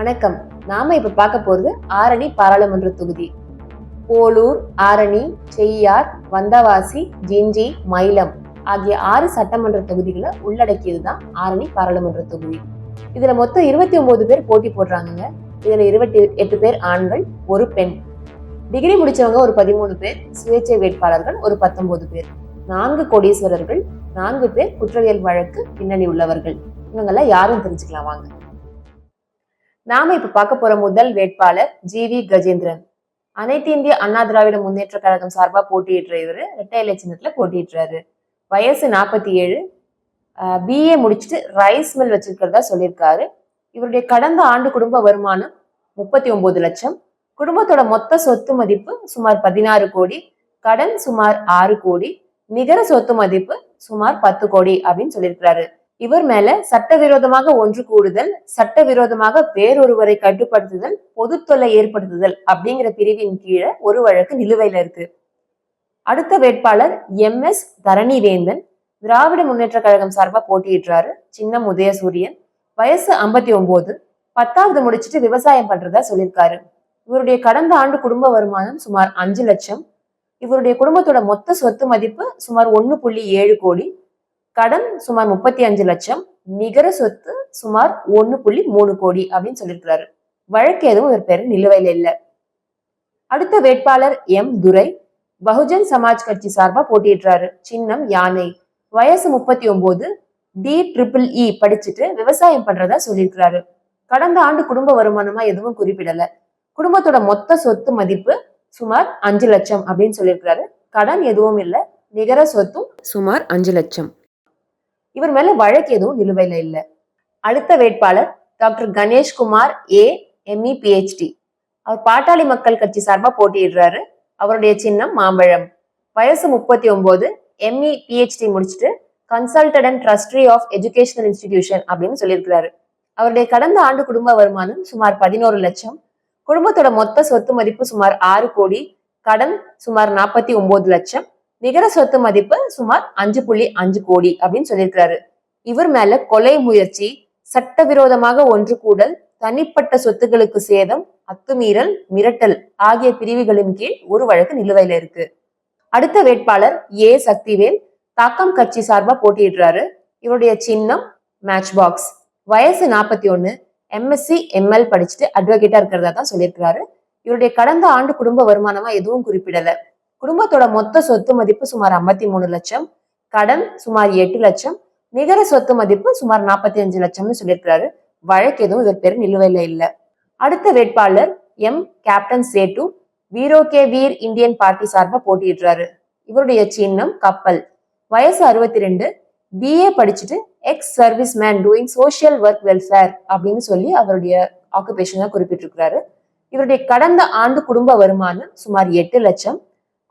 வணக்கம். நாம இப்ப பார்க்க போறது ஆரணி பாராளுமன்ற தொகுதி. போலூர் ஆரணி செய்யார் வந்தவாசி ஜிஞ்சி மயிலம் ஆகிய ஆறு சட்டமன்ற தொகுதிகளை உள்ளடக்கியது தான் ஆரணி பாராளுமன்ற தொகுதி. இதுல மொத்தம் இருபத்தி ஒன்பது பேர் போட்டி போடுறாங்கங்க. இதுல இருபத்தி எட்டு பேர் ஆண்கள் ஒரு பெண். டிகிரி முடிச்சவங்க ஒரு பதிமூணு பேர் சுயேட்சை வேட்பாளர்கள் ஒரு பத்தொன்பது பேர். நான்கு கோடீஸ்வரர்கள் நான்கு பேர் குற்றவியல் வழக்கு பின்னணி உள்ளவர்கள். இவங்கெல்லாம் யாரும் தெரிஞ்சுக்கலாம் வாங்க. நாம இப்ப பார்க்க போற முதல் வேட்பாளர் ஜி வி கஜேந்திரன். அனைத்து இந்திய அண்ணா திராவிட முன்னேற்ற கழகம் சார்பா போட்டியிடுற இவரு. இரட்டை இலட்சணத்துல போட்டியிடுறாரு. வயசு நாற்பத்தி ஏழு. பிஏ முடிச்சுட்டு ரைஸ் மில் வச்சிருக்கிறதா சொல்லியிருக்காரு. இவருடைய கடந்த ஆண்டு குடும்ப வருமானம் முப்பத்தி ஒன்பது லட்சம். குடும்பத்தோட மொத்த சொத்து மதிப்பு சுமார் பதினாறு கோடி. கடன் சுமார் ஆறு கோடி. நிகர சொத்து மதிப்பு சுமார் பத்து கோடி அப்படின்னு சொல்லியிருக்கிறாரு. இவர் மேல சட்டவிரோதமாக ஒன்று கூடுதல் சட்டவிரோதமாக வேறொருவரை கட்டுப்படுத்துதல் பொது தொல்லை ஏற்படுத்துதல் அப்படிங்கிற பிரிவின் கீழே ஒரு வழக்கு நிலுவையில இருக்கு. அடுத்த வேட்பாளர் எம் எஸ் தரணிவேந்தன் திராவிட முன்னேற்ற கழகம் சார்பா போட்டியிடுறாரு சின்னம் உதயசூரியன். வயசு ஐம்பத்தி ஒன்பது பத்தாவது முடிச்சுட்டு விவசாயம் பண்றதா சொல்லியிருக்காரு. இவருடைய கடந்த ஆண்டு குடும்ப வருமானம் சுமார் அஞ்சு லட்சம். இவருடைய குடும்பத்தோட மொத்த சொத்து மதிப்பு சுமார் ஒன்னு புள்ளி ஏழு கோடி. கடன் சுமார் முப்பத்தி அஞ்சு லட்சம் நிகர சொத்து சுமார் ஒன்னு புள்ளி மூணு கோடி அப்படின்னு சொல்லியிருக்கிறாரு. வழக்கு எதுவும் இவர் பேர் நிலுவையில் இல்லை. அடுத்த வேட்பாளர் எம் துரை பகுஜன் சமாஜ் கட்சி சார்பா போட்டியிடுறாரு. சின்னம் யானை. வயசு முப்பத்தி ஒன்பது டி ட்ரிபிள் இ படிச்சுட்டு விவசாயம் பண்றதா சொல்லியிருக்கிறாரு. கடந்த ஆண்டு குடும்ப வருமானமா எதுவும் குறிப்பிடல. குடும்பத்தோட மொத்த சொத்து மதிப்பு சுமார் அஞ்சு லட்சம் அப்படின்னு சொல்லியிருக்கிறாரு. கடன் எதுவும் இல்லை நிகர சொத்தும் சுமார் அஞ்சு லட்சம். இவர் மேல வழக்கு எதுவும் நிலுவையில இல்ல. அடுத்த வேட்பாளர் doctor Ganeshkumar A ME PhD அவர் பாட்டாளி மக்கள் கட்சி சார்பா போட்டியிடுறாரு. அவருடைய சின்னம் மாம்பழம். வயசு முப்பத்தி ஒன்பது எம்இ பிஹெச்டி முடிச்சுட்டு consultant and trustee of educational institution அப்படின்னு சொல்லியிருக்கிறாரு. அவருடைய கடந்த ஆண்டு குடும்ப வருமானம் சுமார் பதினோரு லட்சம். குடும்பத்தோட மொத்த சொத்து மதிப்பு சுமார் ஆறு கோடி. கடன் சுமார் நாற்பத்தி ஒன்பது லட்சம். நிகர சொத்து மதிப்பு சுமார் அஞ்சு புள்ளி அஞ்சு கோடி அப்படின்னு சொல்லியிருக்கிறாரு. இவர் மேல கொலை முயற்சி சட்டவிரோதமாக ஒன்று கூடல் தனிப்பட்ட சொத்துக்களுக்கு சேதம் அத்துமீறல் மிரட்டல் ஆகிய பிரிவுகளின் கீழ் ஒரு வழக்கு நிலுவையில இருக்கு. அடுத்த வேட்பாளர் ஏ. சக்திவேல் தாக்கம் கட்சி சார்பா போட்டியிடுறாரு. இவருடைய சின்னம் மேட்ச் பாக்ஸ் வயசு நாற்பத்தி ஒன்னு எம்எஸ்சி எம்எல் படிச்சுட்டு அட்வொகேட்டா இருக்கிறதா தான் சொல்லியிருக்கிறாரு. இவருடைய கடந்த ஆண்டு குடும்ப வருமானமா எதுவும் குறிப்பிடல. குடும்பத்தோட மொத்த சொத்து மதிப்பு சுமார் ஐம்பத்தி மூணு லட்சம் கடன் சுமார் எட்டு லட்சம் நிகர சொத்து மதிப்பு சுமார் நாற்பத்தி அஞ்சு லட்சம்னு சொல்லியிருக்கிறாரு. வழக்கு எதுவும் இவர் பேர் நிலுவையில இல்ல. அடுத்த வேட்பாளர் எம். கேப்டன் சேட்டு வீரோ கே. வீர் இந்தியன் பார்ட்டி சார்பா போட்டியிடுறாரு. இவருடைய சின்னம் கப்பல். வயசு அறுபத்தி ரெண்டு பிஏ படிச்சுட்டு ex service man doing social work welfare அப்படின்னு சொல்லி அவருடைய ஆக்குபேஷனை குறிப்பிட்டிருக்கிறாரு. இவருடைய கடந்த ஆண்டு குடும்ப வருமானம் சுமார் எட்டு லட்சம்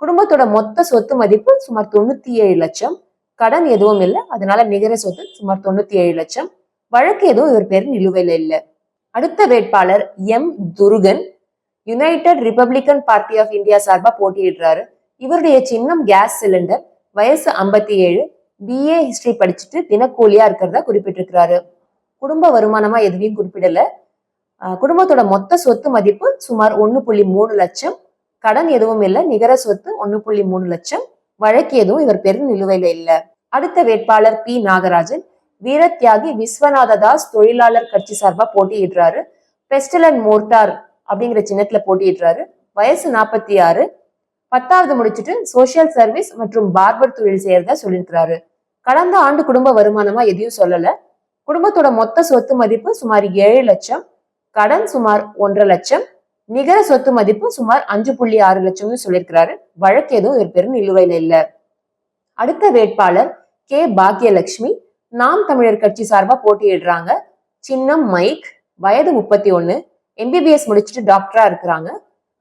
குடும்பத்தோட மொத்த சொத்து மதிப்பு சுமார் தொண்ணூத்தி ஏழு லட்சம். கடன் எதுவும் இல்லை. அதனால நிகர சொத்து சுமார் தொண்ணூத்தி ஏழு லட்சம். வழக்கு எதுவும் இவர் பேர் நிலுவையில் இல்லை. அடுத்த வேட்பாளர் M. Thurugan. United Republican Party of India சார்பா போட்டியிடுறாரு. இவருடைய சின்னம் கேஸ் சிலிண்டர். வயசு ஐம்பத்தி ஏழு பிஏ ஹிஸ்டரி படிச்சுட்டு தினக்கூலியா இருக்கிறதா குறிப்பிட்டிருக்கிறாரு. குடும்ப வருமானமா எதுவும் குறிப்பிடல. குடும்பத்தோட மொத்த சொத்து மதிப்பு சுமார் ஒன்னு புள்ளி மூணு லட்சம். கடன் எதுவும் இல்லை நிகர சொத்து ஒன்னு புள்ளி மூணு லட்சம் வழக்கு எதுவும் இவர் பேர் நிலுவையில இல்ல. அடுத்த வேட்பாளர் பி. நாகராஜன் வீரத்தியாகி விஸ்வநாத தாஸ் தொழிலாளர் கட்சி சார்பா போட்டியிடுறாரு. பெஸ்டல் அண்ட் மோர்டார் அப்படிங்கிற சின்னத்துல போட்டியிடுறாரு. வயசு நாற்பத்தி ஆறு பத்தாவது முடிச்சுட்டு சோசியல் சர்வீஸ் மற்றும் பார்பர் தொழில் செய்யறதா சொல்லியிருக்கிறாரு. கடந்த ஆண்டு குடும்ப வருமானமா எதையும் சொல்லல. குடும்பத்தோட மொத்த சொத்து மதிப்பு சுமார் ஏழு லட்சம் கடன் சுமார் ஒன்றரை லட்சம் நிகர சொத்து மதிப்பு சுமார் அஞ்சு புள்ளி ஆறு லட்சம்னு சொல்லியிருக்கிறாரு. வழக்கு எதுவும் இவர் பெரும் நிலுவையில இல்ல. அடுத்த வேட்பாளர் கே. பாக்யலட்சுமி நாம் தமிழர் கட்சி சார்பா போட்டியிடுறாங்க. சின்னம் மைக் வயது முப்பத்தி ஒன்று எம்பிபிஎஸ் முடிச்சுட்டு டாக்டரா இருக்கிறாங்க.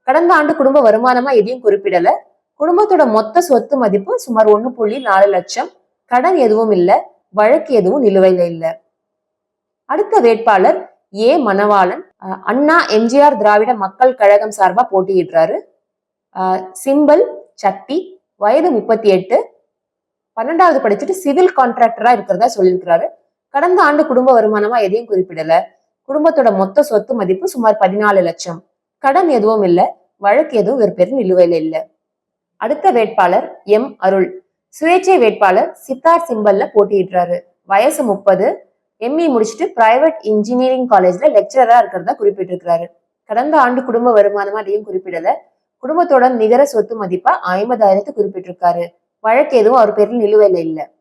கடந்த ஆண்டு குடும்ப வருமானமா எதையும் குறிப்பிடல. குடும்பத்தோட மொத்த சொத்து மதிப்பு சுமார் ஒன்று புள்ளி நாலு லட்சம். கடன் எதுவும் இல்ல. வழக்கு எதுவும் நிலுவையில இல்ல. அடுத்த வேட்பாளர் ஏ. மணவாளன் அண்ணா எம்ஜிஆர் திராவிட மக்கள் கழகம் சார்பா போட்டியிடுறாரு. சிம்பல் சக்தி வயது முப்பத்தி எட்டு பன்னெண்டாவது படிச்சுட்டு சிவில் கான்ட்ராக்டரா இருக்கிறதா சொல்லியிருக்கிறாரு. கடந்த ஆண்டு குடும்ப வருமானமா எதையும் குறிப்பிடல. குடும்பத்தோட மொத்த சொத்து மதிப்பு சுமார் பதினாலு லட்சம். கடன் எதுவும் இல்லை. வழக்கு எதுவும் இவர் பேர் நிலுவையில இல்லை. அடுத்த வேட்பாளர் எம். அருள். சுயேட்சை வேட்பாளர் சித்தார் சிம்பல்ல போட்டியிடுறாரு. வயசு முப்பது எம்இ முடிச்சுட்டு பிரைவேட் இன்ஜினியரிங் காலேஜ்ல லெக்சரரா இருக்கிறதா குறிப்பிட்டிருக்கிறாரு. கடந்த ஆண்டு குடும்ப வருமானமா அதையும் குறிப்பிடல. குடும்பத்தோட நிகர சொத்து மதிப்பா ஐம்பதாயிரத்து குறிப்பிட்டிருக்காரு. வழக்கு எதுவும் அவர் பேரில் நிலுவையில இல்ல.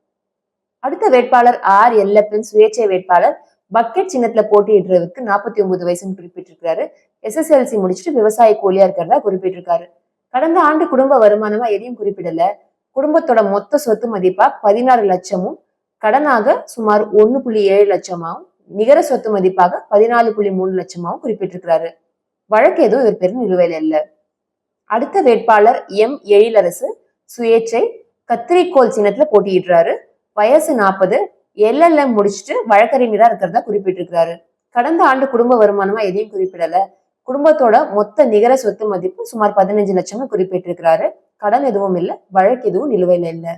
அடுத்த வேட்பாளர் ஆர் எல்லப்பன் சுயேட்சை வேட்பாளர் பக்கெட் சின்னத்துல போட்டியிடுறதுக்கு நாற்பத்தி ஒன்பது வயசுன்னு குறிப்பிட்டிருக்காரு எஸ்எஸ்எல்சி முடிச்சுட்டு விவசாய கூலியா இருக்கிறதா குறிப்பிட்டிருக்காரு. கடந்த ஆண்டு குடும்ப வருமானமா எதையும் குறிப்பிடல. குடும்பத்தோட மொத்த சொத்து மதிப்பா பதினாறு லட்சமும் கடனாக சுமார் ஒன்று புள்ளி ஏழு லட்சமாகவும் நிகர சொத்து மதிப்பாக பதினாலு புள்ளி மூணு லட்சமாகவும் குறிப்பிட்டிருக்கிறாரு. வழக்கு எதுவும் இவர் பெரும் நிலுவையில் இல்ல. அடுத்த வேட்பாளர் எம். எழிலரசு சுயேட்சை கத்திரிக்கோல் சின்னத்துல போட்டியிடுறாரு. வயசு நாற்பது எல்எல்எம் முடிச்சுட்டு வழக்கறிஞராக இருக்கிறதா குறிப்பிட்டிருக்கிறாரு. கடந்த ஆண்டு குடும்ப வருமானமா எதையும் குறிப்பிடல. குடும்பத்தோட மொத்த நிகர சொத்து மதிப்பு சுமார் பதினஞ்சு லட்சம்னு குறிப்பிட்டிருக்கிறாரு. கடன் எதுவும் இல்லை வழக்கு எதுவும் நிலுவையில் இல்லை.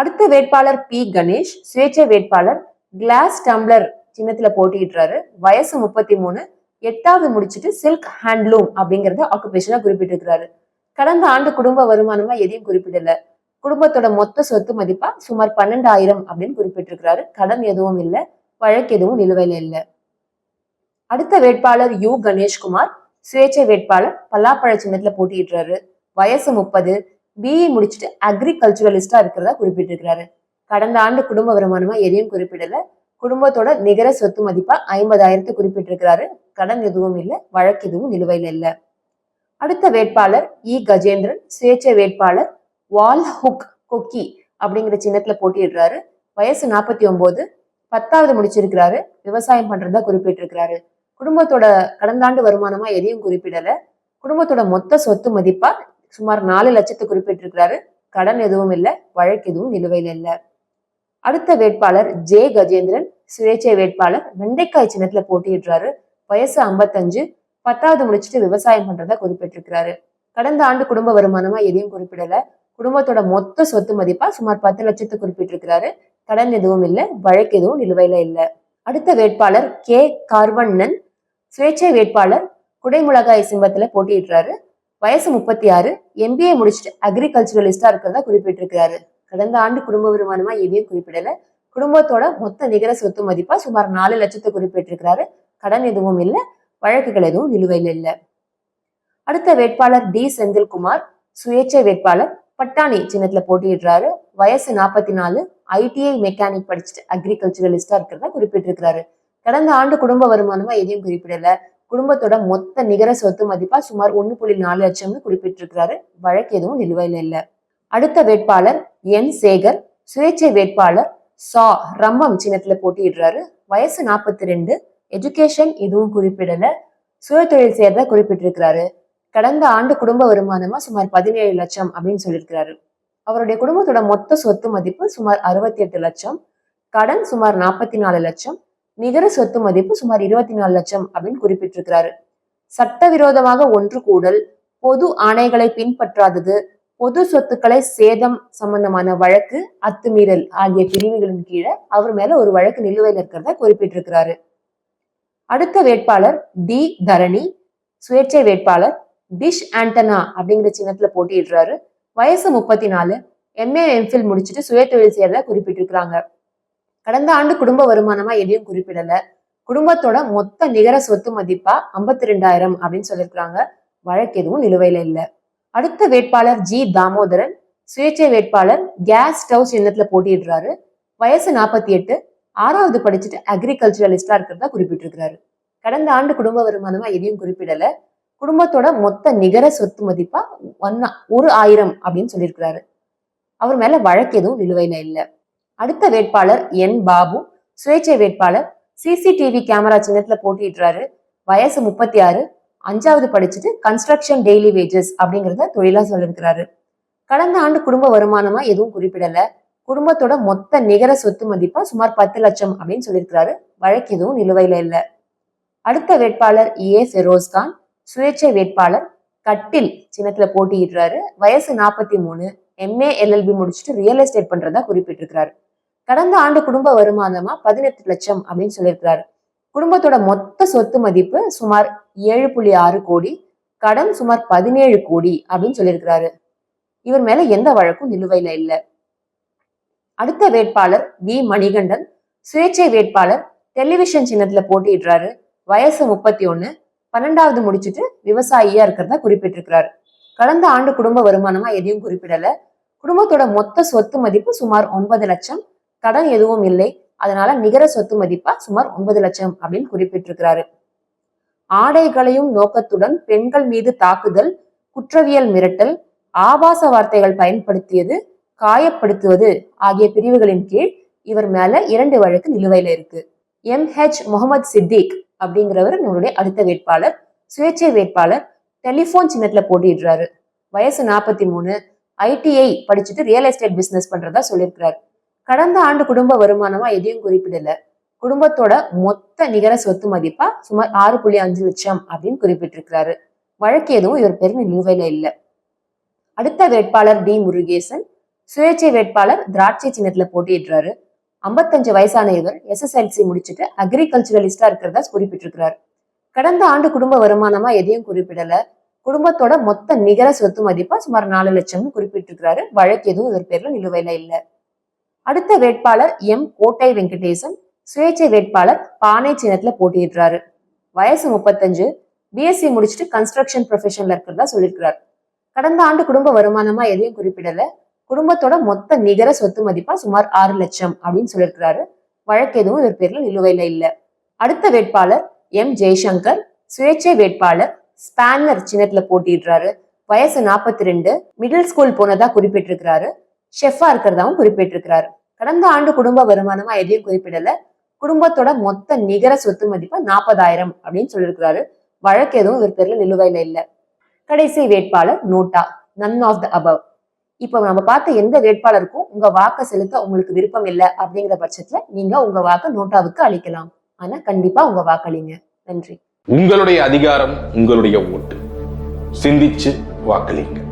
அடுத்த வேட்பாளர் பி. கணேஷ் சுயேட்சை வேட்பாளர் கிளாஸ் டம்ளர் சின்னத்துல போட்டியிடுறாரு. வயசு முப்பத்தி மூணு எட்டாவது முடிச்சுட்டு சில்க் ஹேண்ட்லூம் அப்படிங்கறத ஆக்குபேஷனா குறிப்பிட்டிருக்கிறாரு. கடந்த ஆண்டு குடும்ப வருமானமா எதையும் குறிப்பிடல. குடும்பத்தோட மொத்த சொத்து மதிப்பா சுமார் பன்னெண்டாயிரம் அப்படின்னு குறிப்பிட்டிருக்கிறாரு. கடன் எதுவும் இல்லை வழக்கு எதுவும் நிலுவையில இல்லை. அடுத்த வேட்பாளர் யு. கணேஷ்குமார் சுயேட்சை வேட்பாளர் பல்லாப்பழ சின்னத்துல போட்டியிடுறாரு. வயசு முப்பது பிஇ முடிச்சுட்டு அக்ரிகல்ச்சுரலிஸ்டா இருக்கிறதா குறிப்பிட்டிருக்கிறாரு. கடந்த ஆண்டு குடும்ப வருமானமா எதையும் குறிப்பிடல. குடும்பத்தோட நிகர சொத்து மதிப்பா ஐம்பதாயிரத்து குறிப்பிட்டிருக்கிறாரு. கடன் எதுவும் இல்லை வழக்கு எதுவும் நிலுவையில் இல்லை. அடுத்த வேட்பாளர் இ கஜேந்திரன் சுயேட்சை வேட்பாளர் வால் ஹுக் கொக்கி அப்படிங்கிற சின்னத்துல போட்டியிடுறாரு. வயசு நாற்பத்தி ஒன்பது பத்தாவது முடிச்சிருக்கிறாரு. விவசாயம் பண்றதா குறிப்பிட்டிருக்கிறாரு. குடும்பத்தோட கடந்த ஆண்டு வருமானமா எதையும் குறிப்பிடல. குடும்பத்தோட மொத்த சொத்து மதிப்பா சுமார் நாலு லட்சத்தை குறிப்பிட்டிருக்கிறாரு. கடன் எதுவும் இல்லை வழக்கு எதுவும் நிலுவையில் இல்லை. அடுத்த வேட்பாளர் ஜே கஜேந்திரன் சுயேட்சை வேட்பாளர் வெண்டைக்காய் சின்னத்துல போட்டியிடுறாரு. வயசு ஐம்பத்தஞ்சு பத்தாவது முடிச்சுட்டு விவசாயம் பண்றதா குறிப்பிட்டிருக்கிறாரு. கடந்த ஆண்டு குடும்ப வருமானமா எதையும் குறிப்பிடல. குடும்பத்தோட மொத்த சொத்து மதிப்பா சுமார் பத்து லட்சத்தை குறிப்பிட்டிருக்கிறாரு. கடன் எதுவும் இல்லை வழக்கு எதுவும் நிலுவையில இல்லை. அடுத்த வேட்பாளர் கே கார்வண்ணன் சுயேட்சை வேட்பாளர் குடைமுளகாய் சிம்பத்துல போட்டியிடுறாரு. வயசு முப்பத்தி ஆறு எம்பிஏ முடிச்சுட்டு அக்ரிகல்ச்சுரலிஸ்டா இருக்கிறதா குறிப்பிட்டிருக்கிறாரு. கடந்த ஆண்டு குடும்ப வருமானமா எதையும் குறிப்பிடல. குடும்பத்தோட மொத்த நிகர சொத்து மதிப்பா சுமார் நாலு லட்சத்தை குறிப்பிட்டிருக்கிறாரு. கடன் எதுவும் இல்லை வழக்குகள் எதுவும் நிலுவையில் இல்ல. அடுத்த வேட்பாளர் டி. செந்தில்குமார் சுயேட்சை வேட்பாளர் பட்டாணி சின்னத்துல போட்டியிடுறாரு. வயசு நாற்பத்தி நாலு ஐடிஐ மெக்கானிக் படிச்சுட்டு அக்ரிகல்ச்சுரலிஸ்டா இருக்கிறதா குறிப்பிட்டிருக்கிறாரு. கடந்த ஆண்டு குடும்ப வருமானமா எதையும் குறிப்பிடல. குடும்பத்தோட மொத்த நிகர சொத்து மதிப்பா சுமார் ஒன்னு புள்ளி நாலு லட்சம்னு குறிப்பிட்டிருக்கிறாரு. வழக்கு எதுவும் நிலுவையில் இல்லை. அடுத்த வேட்பாளர் என் சேகர் சுயேட்சை வேட்பாளர் சா ரம்மம் சின்னத்துல போட்டியிடுறாரு. வயசு நாற்பத்தி ரெண்டு எஜுகேஷன் எதுவும் குறிப்பிடல. சுயதொழில் செய்யறதா குறிப்பிட்டிருக்கிறாரு. கடந்த ஆண்டு குடும்ப வருமானமா சுமார் பதினேழு லட்சம் அப்படின்னு சொல்லியிருக்கிறாரு. அவருடைய குடும்பத்தோட மொத்த சொத்து மதிப்பு சுமார் அறுபத்தி எட்டு லட்சம். கடன் சுமார் நாற்பத்தி நாலு லட்சம். நிகர சொத்து மதிப்பு சுமார் இருபத்தி நாலு லட்சம் அப்படின்னு குறிப்பிட்டிருக்கிறாரு. சட்டவிரோதமாக ஒன்று கூடல் பொது ஆணைகளை பின்பற்றாதது பொது சொத்துக்களை சேதம் சம்பந்தமான வழக்கு அத்துமீறல் ஆகிய பிரிவுகளின் கீழே அவர் மேல ஒரு வழக்கு நிலுவையில் இருக்கிறதா குறிப்பிட்டிருக்கிறாரு. அடுத்த வேட்பாளர் டி தரணி சுயேட்சை வேட்பாளர் டிஷ் ஆண்டனா அப்படிங்கிற சின்னத்துல போட்டியிடுறாரு. வயசு முப்பத்தி நாலு எம்ஏ எம்ஃபில் முடிச்சுட்டு சுய தொழில் செய்யறதா குறிப்பிட்டிருக்கிறாங்க. கடந்த ஆண்டு குடும்ப வருமானமா எதையும் குறிப்பிடல. குடும்பத்தோட மொத்த நிகர சொத்து மதிப்பா ஐம்பத்தி ரெண்டாயிரம் அப்படின்னு சொல்லியிருக்கிறாங்க வழக்கு எதுவும் நிலுவையில இல்ல. அடுத்த வேட்பாளர் ஜி தாமோதரன் சுயேட்சை வேட்பாளர் கேஸ் ஸ்டவ் சின்னத்துல போட்டியிடுறாரு. வயசு நாற்பத்தி எட்டு ஆறாவது படிச்சுட்டு அக்ரிகல்ச்சரலிஸ்டா இருக்கிறதா குறிப்பிட்டிருக்கிறாரு. கடந்த ஆண்டு குடும்ப வருமானமா எதையும் குறிப்பிடல. குடும்பத்தோட மொத்த நிகர சொத்து மதிப்பா ஒன்னா ஒரு ஆயிரம் அப்படின்னு சொல்லியிருக்கிறாரு அவர் மேல வழக்கு எதுவும் நிலுவையில இல்லை. அடுத்த வேட்பாளர் என் பாபு சுயேட்சை வேட்பாளர் சிசிடிவி கேமரா சின்னத்துல போட்டியிடுறாரு. வயசு முப்பத்தி ஆறு அஞ்சாவது படிச்சுட்டு கன்ஸ்ட்ரக்ஷன் டெய்லி வேஜஸ் அப்படிங்கிறத தொழிலா சொல்லியிருக்கிறாரு கடந்த ஆண்டு குடும்ப வருமானமா எதுவும் குறிப்பிடல. குடும்பத்தோட மொத்த நிகர சொத்து மதிப்பா சுமார் பத்து லட்சம் அப்படின்னு சொல்லியிருக்கிறாரு வழக்கு எதுவும் நிலுவையில இல்ல. அடுத்த வேட்பாளர் ஏ ஃபெரோஸ்கான் சுயேட்சை வேட்பாளர் கட்டில் சின்னத்துல போட்டியிடுறாரு. வயசு நாற்பத்தி மூணு எம்ஏ எல்எல்பி முடிச்சுட்டு ரியல் எஸ்டேட் பண்றதா குறிப்பிட்டிருக்கிறாரு. கடந்த ஆண்டு குடும்ப வருமானமா பதினெட்டு லட்சம் அப்படின்னு சொல்லியிருக்கிறாரு. குடும்பத்தோட மொத்த சொத்து மதிப்பு சுமார் ஏழு புள்ளி ஆறு கோடி கடன் சுமார் பதினேழு கோடி அப்படின்னு சொல்லியிருக்கிறாரு. இவர் மேல எந்த வழக்கும் நிலுவையில இல்ல. அடுத்த வேட்பாளர் வி. மணிகண்டன் சுயேட்சை வேட்பாளர் டெலிவிஷன் சின்னத்துல போட்டியிடுறாரு. வயசு முப்பத்தி ஒண்ணு பன்னெண்டாவது முடிச்சுட்டு விவசாயியா இருக்கிறதா குறிப்பிட்டிருக்கிறாரு. கடந்த ஆண்டு குடும்ப வருமானமா எதையும் குறிப்பிடல. குடும்பத்தோட மொத்த சொத்து மதிப்பு சுமார் ஒன்பது லட்சம் கடன் எதுவும் இல்லை. அதனால நிகர சொத்து மதிப்பா சுமார் ஒன்பது லட்சம் அப்படின்னு குறிப்பிட்டிருக்கிறாரு. ஆடைகளையும் நோக்கத்துடன் பெண்கள் மீது தாக்குதல் குற்றவியல் மிரட்டல் ஆபாச வார்த்தைகள் பயன்படுத்தியது காயப்படுத்துவது ஆகிய பிரிவுகளின் கீழ் இவர் மேல இரண்டு வழக்கு நிலுவையில இருக்கு. எம். ஹெச். முகமது சித்திக் அப்படிங்கிறவர் நம்மளுடைய அடுத்த வேட்பாளர் சுயேட்சை வேட்பாளர் டெலிபோன் சின்னத்துல போட்டிடுறாரு வயசு நாற்பத்தி மூணு ஐடிஐ படிச்சுட்டு ரியல் எஸ்டேட் பிசினஸ் பண்றதா சொல்லியிருக்கிறாரு. கடந்த ஆண்டு குடும்ப வருமானமா எதையும் குறிப்பிடல. குடும்பத்தோட மொத்த நிகர சொத்து மதிப்பா சுமார் ஆறு புள்ளி அஞ்சு லட்சம் அப்படின்னு குறிப்பிட்டிருக்கிறாரு. வழக்கு எதுவும் இவர் பேர் நிலுவையில இல்ல. அடுத்த வேட்பாளர் டி முருகேசன் சுயேட்சை வேட்பாளர் திராட்சை சின்னத்துல போட்டியிடுறாரு. ஐம்பத்தஞ்சு வயசான இவர் எஸ்எஸ்எல்சி முடிச்சுட்டு அக்ரிகல்ச்சரலிஸ்டா இருக்கிறதா குறிப்பிட்டிருக்கிறார். கடந்த ஆண்டு குடும்ப வருமானமா எதையும் குறிப்பிடல. குடும்பத்தோட மொத்த நிகர சொத்து மதிப்பா சுமார் நாலு லட்சம்னு குறிப்பிட்டிருக்கிறாரு. வழக்கு எதுவும் இவர் பேர்ல நிலுவையில இல்லை. அடுத்த வேட்பாளர் எம் கோட்டை வெங்கடேசன் சுயேட்சை வேட்பாளர் பானை சின்னத்துல போட்டியிடுறாரு. வயசு முப்பத்தஞ்சு பிஎஸ்சி முடிச்சுட்டு கன்ஸ்ட்ரக்ஷன் ப்ரொஃபஷன்ல இருக்கிறதா சொல்லியிருக்கிறார். கடந்த ஆண்டு குடும்ப வருமானமா எதையும் குறிப்பிடல. குடும்பத்தோட மொத்த நிகர சொத்து மதிப்பா சுமார் ஆறு லட்சம் அப்படின்னு சொல்லியிருக்கிறாரு. வழக்கு எதுவும் இவர் பேர்ல நிலுவையில இல்ல. அடுத்த வேட்பாளர் எம் ஜெய்சங்கர் சுயேட்சை வேட்பாளர் ஸ்பேனர் சின்னத்துல போட்டியிடுறாரு. வயசு நாற்பத்தி ரெண்டு மிடில் ஸ்கூல் போனதா குறிப்பிட்டிருக்கிறாரு. ஷெஃபா இருக்கிறதாவும் குறிப்பிட்டிருக்கிறாரு. கடந்த ஆண்டு குடும்ப வருமானமா எதையும் குறிப்பிடல. குடும்பத்தோட மொத்த நிகர சொத்து மதிப்பு நாற்பதாயிரம் அப்படின்னு சொல்லியிருக்கிறாரு. வழக்கு எதுவும் இவர் பேர்ல நிலுவையில இல்ல. கடைசி வேட்பாளர் NOTA none of the above இப்போ நம்ம பார்த்த எந்த வேட்பாளருக்கும் உங்க வாக்கு செலுத்த உங்களுக்கு விருப்பம் இல்லை அப்படிங்கிற பட்சத்துல நீங்க உங்க வாக்கு நோட்டாவுக்கு அளிக்கலாம். ஆனா கண்டிப்பா உங்க வாக்களிங்க நன்றி. உங்களுடைய அதிகாரம் உங்களுடைய ஓட்டு. சிந்திச்சு வாக்களிங்க.